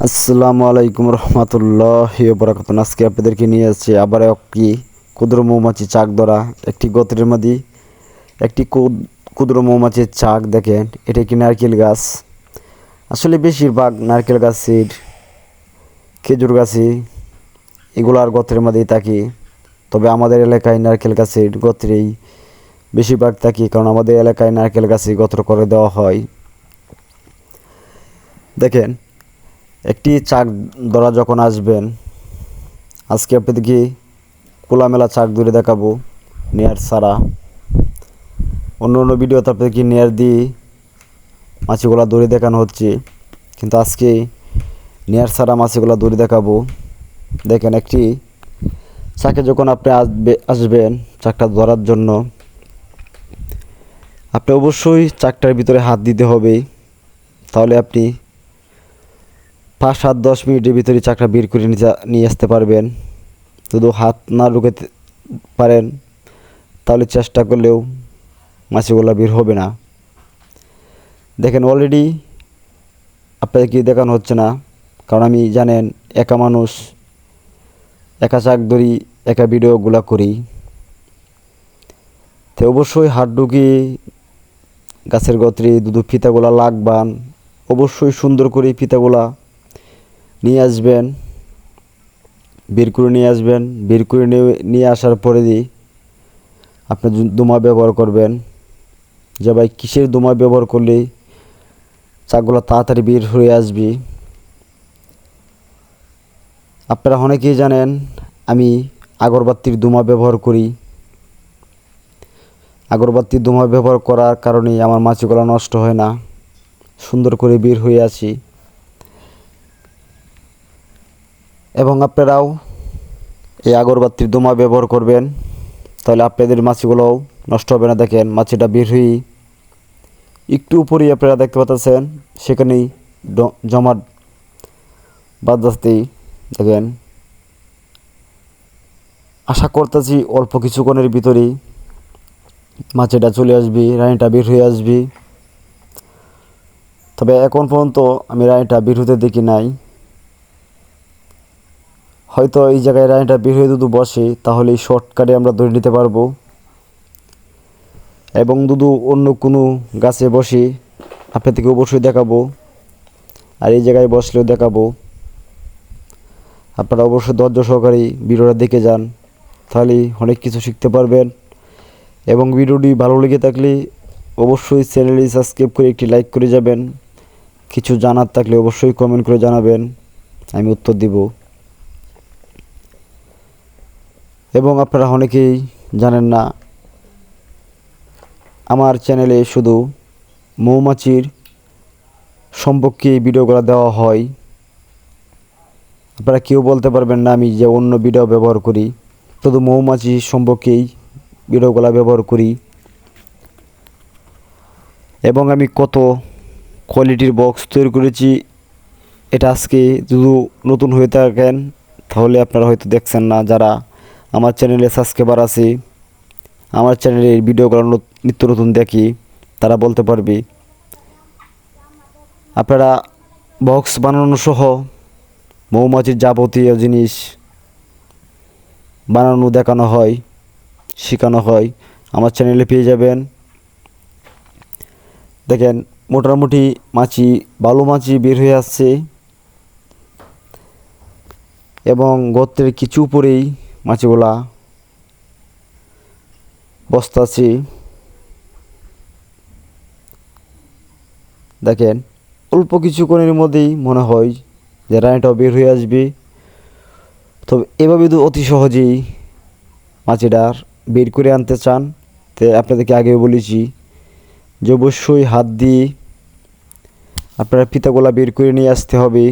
আসসালামু আলাইকুম রহমতুল্লাহ বরাকাত আজকে আপনাদেরকে নিয়ে আসছে আবার একটি ক্ষুদ্র মৌমাছি চাক ধরা, একটি গোত্রের মধ্যে একটি ক্ষুদ- ক্ষুদ্র মৌমাছির চাক দেখেন, এটা একটি নারকেল গাছ? আসলে বেশিরভাগ নারকেল গাছের, খেজুর গাছে এগুলার গোত্রের মধ্যেই থাকি। তবে আমাদের এলাকায় নারকেল গাছের গোত্রেই বেশিরভাগ থাকি, কারণ আমাদের এলাকায় নারকেল গাছে গোত্র করে দেওয়া হয়। দেখেন একটি চাক ধরা যখন আসবেন, আজকে আপনাদেরকে খোলামেলা চাক ধরে দেখাবো, নেয়ার ছাড়া অন্য অন্য ভিডিওতে আপনাদেরকে নেয়ার দিয়ে মাছিগুলা দড়ি দেখানো হচ্ছে। কিন্তু আজকে নেয়ার ছাড়া মাছিগুলা দড়ি দেখাবো। দেখেন একটি চাকে যখন আপনি আসবে আসবেন চাকটা ধরার জন্য, আপনি অবশ্যই চাকটার ভিতরে হাত দিতে হবে। তাহলে আপনি পাঁচ সাত দশ মিনিটের ভিতরে চাকরা বের করে নিয়ে আসতে পারবেন। শুধু হাত না ঢুকাতে পারেন, তাহলে চেষ্টা করলেও মাছিগুলো বের হবে না। দেখেন অলরেডি আপনাদেরকে দেখানো হচ্ছে না, কারণ আমি জানেন একা মানুষ, একা চাক ধরি একা ভিডিওগুলো করি। তো অবশ্যই হাত ঢুকিয়ে গাছের গত্রে দুধু ফিতাগুলা লাগবান অবশ্যই সুন্দর করে ফিতাগুলা নিয়ে আসবেন, বের করে নিয়ে আসবেন, বের করে নিয়ে আসার পরে দিয়ে আপনি দোমা ব্যবহার করবেন। যে ভাই কিসের দোমা ব্যবহার করলে? চাকগুলো তাড়াতাড়ি বের হয়ে আসবে। আপনারা অনেকেই জানেন, আমি আগরবাতির দোমা ব্যবহার করি। আগরবাতির দোমা ব্যবহার করার কারণে আমার মাছিগুলো নষ্ট হয় না। সুন্দর করে বের হয়ে আছি এবং আপনারাও এই আগরবাতির দোমা ব্যবহার করবেন, তাহলে আপনাদের মাছিগুলোও নষ্ট হবে না। দেখেন, মাছিটা বের হয়ে একটু উপরেই আপনারা দেখতে পাচ্ছেন, সেখানেই জমাট বাদতেই দেখেন, আশা করতেছি অল্প কিছুক্ষণের ভিতরেই মাছিটা চলে আসবি, রানীটা বের হয়ে আসবি। তবে এখন পর্যন্ত আমি রানীটা বের হতে দেখি নাই। হয়তো এই জায়গায় রানীটা বের হয়ে দুদু বসে, তাহলে এই শর্টকাটে আমরা ধরে নিতে পারব। এবং দুদু অন্য কোনো গাছে বসে আপনাদেরকে অবশ্যই দেখাবো। আর এই জায়গায় বসলেও দেখাবো। আপনারা অবশ্যই ধৈর্য সহকারে ভিডিওটা দেখে যান, তাহলে অনেক কিছু শিখতে পারবেন। এবং ভিডিওটি ভালো লেগে থাকলে অবশ্যই চ্যানেলটি সাবস্ক্রাইব করে একটি লাইক করে যাবেন। কিছু জানার থাকলে অবশ্যই কমেন্ট করে জানাবেন। আমি উত্তর দিব। এবং আপনারা অনেকেই জানেন না, আমার চ্যানেলে শুধু মৌমাছির সম্পর্কে ভিডিওগুলো দেওয়া হয়। আপনারা কেউ বলতে পারবেন না আমি যে অন্য ভিডিও ব্যবহার করি, শুধু মৌমাছি সম্পর্কেই ভিডিওগুলো ব্যবহার করি। এবং আমি কত কোয়ালিটির বক্স তৈরি করেছি, এটা আজকে যদি নতুন হয়ে থাকেন, তাহলে আপনারা হয়তো দেখছেন না যারা আমার চ্যানেলে সাবস্ক্রাইবার আছে, আমার চ্যানেলের ভিডিওগুলো নত- নিত্য নতুন দেখি, তারা বলতে পারবে। আপনারা বক্স বানানো সহ মৌমাছির যাবতীয় জিনিস বানানো দেখানো হয়, শেখানো হয়, আমার চ্যানেলে পেয়ে যাবেন। দেখেন, মোটামুটি মাছি, বালু মাছি বের হয়ে আসছে। এবং গর্তের কিছু উপরেই মাছিগুলা বসতাছি। দেখেন, অল্প কিছুক্ষণের মধ্যেই মনে হয় যে রানীটাও বের হয়ে আসবে। তবে এভাবে তো অতি সহজেই মাছিটার বের করে আনতে চান, তো আপনাদেরকে আগেও বলেছি যে অবশ্যই হাত দিয়ে আপনারা পিতাগোলা বের করে নিয়ে আসতে হবে।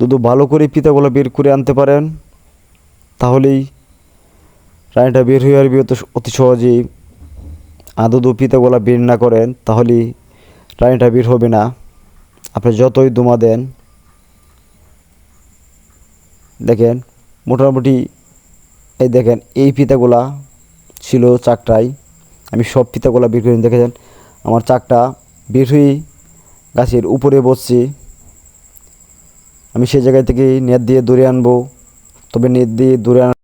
যদি ভালো করে পিতাগোলা বের করে আনতে পারেন তাহলেই রানীটা বের হয়ে আসবে অত সহজেই। আদৌ পিতাগোলা বের না করেন তাহলে রানীটা বের হবে না। আপনি যতই দোমা দেন, দেখেন, মোটামুটি এই দেখেন, এই ফিতাগুলা ছিল চাকটায় আমি সব ফিতাগুলা বের করে দেখেছেন? আমার চাকটা বের হয়ে গাছের উপরে বসছে। আমি সেই জায়গায় থেকে নেট দিয়ে দূরে আনব। তবে নেট দিয়ে দূরে